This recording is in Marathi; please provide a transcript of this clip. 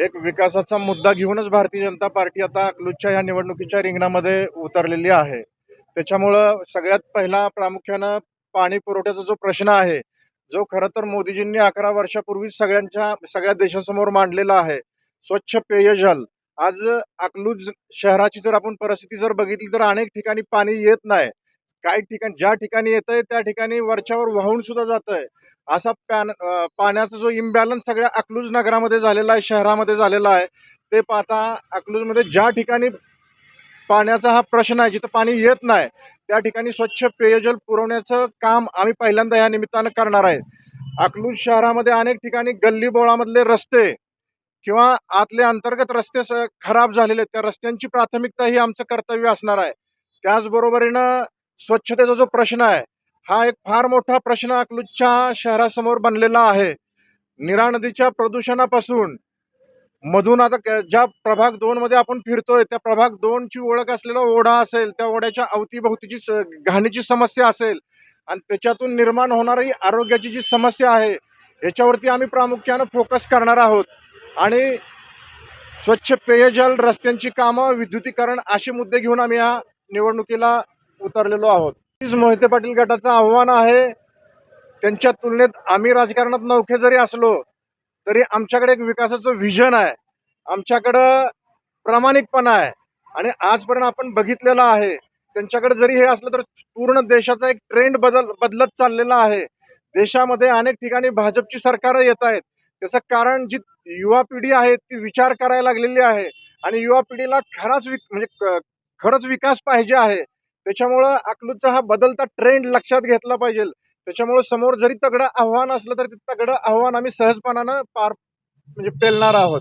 एक विकासाचा मुद्दा घेऊनच भारतीय जनता पार्टी आता अकलूजच्या या निवडणुकीच्या रिंगणामध्ये उतरलेली आहे. त्याच्यामुळं सगळ्यात पहिला प्रामुख्यानं पाणी पुरवठ्याचा जो प्रश्न आहे जो खरं तर मोदीजींनी अकरा वर्षापूर्वी सगळ्यांच्या सगळ्या देशासमोर मांडलेला आहे स्वच्छ पेयजल आज अकलूज शहराची जर आपण परिस्थिती जर बघितली तर अनेक ठिकाणी पाणी येत नाही. काही ठिकाणी ज्या ठिकाणी येतंय त्या ठिकाणी वरच्यावर वाहून सुद्धा आहे असा पॅन पाण्याचा जो इम्बॅलन्स सगळ्या अकलूज नगरामध्ये झालेला आहे शहरामध्ये झालेला आहे ते पाहता अकलूजमध्ये ज्या ठिकाणी पाण्याचा हा प्रश्न आहे जिथं पाणी येत नाही त्या ठिकाणी स्वच्छ पेयजल पुरवण्याचं काम आम्ही पहिल्यांदा या निमित्तानं करणार आहे. अकलूज शहरामध्ये अनेक ठिकाणी गल्ली बोळामधले रस्ते किंवा आतले अंतर्गत रस्ते स- खराब झालेले आहेत. त्या रस्त्यांची प्राथमिकता ही आमचं कर्तव्य असणार आहे. त्याचबरोबरीनं स्वच्छतेचा जो प्रश्न आहे हा एक फार मोठा प्रश्न अकलूजच्या शहरासमोर बनलेला आहे. निरा नदीच्या प्रदूषणापासून मधून आता क- ज्या प्रभाग दोन मध्ये आपण फिरतोय त्या प्रभाग दोन ची ओळख असलेला ओढा असेल त्या ओढ्याच्या अवतीभोवतीची स- घाणीची समस्या असेल आणि त्याच्यातून निर्माण होणारी आरोग्याची जी समस्या आहे याच्यावरती आम्ही प्रामुख्यानं फोकस करणार आहोत. आणि स्वच्छ पेयजल रस्त्यांची कामं विद्युतीकरण असे मुद्दे घेऊन आम्ही या निवडणुकीला उतरलेलो आहोत. तीच मोहिते पाटील गटाचं आव्हान आहे त्यांच्या तुलनेत आम्ही राजकारणात नौखे जरी असलो तरी आमच्याकडे एक विकासाचं व्हिजन आहे. आमच्याकडं प्रामाणिकपणा आहे. आणि आजपर्यंत आपण बघितलेलं आहे त्यांच्याकडे जरी हे असलं तर पूर्ण देशाचा एक ट्रेंड बदल बदलत चाललेला आहे. देशामध्ये अनेक ठिकाणी भाजपची सरकारं येत आहेत. त्याचं कारण जी युवा पिढी आहे ती विचार करायला लागलेली आहे. आणि युवा पिढीला खराच विक म्हणजे खरंच विकास पाहिजे आहे. त्याच्यामुळं अकलूजचा हा बदलता ट्रेंड लक्षात घेतला पाहिजे. त्याच्यामुळं समोर जरी तगडं आव्हान असलं तरी ते तगडं आव्हान आम्ही सहजपणानं पार म्हणजे पेलणार आहोत.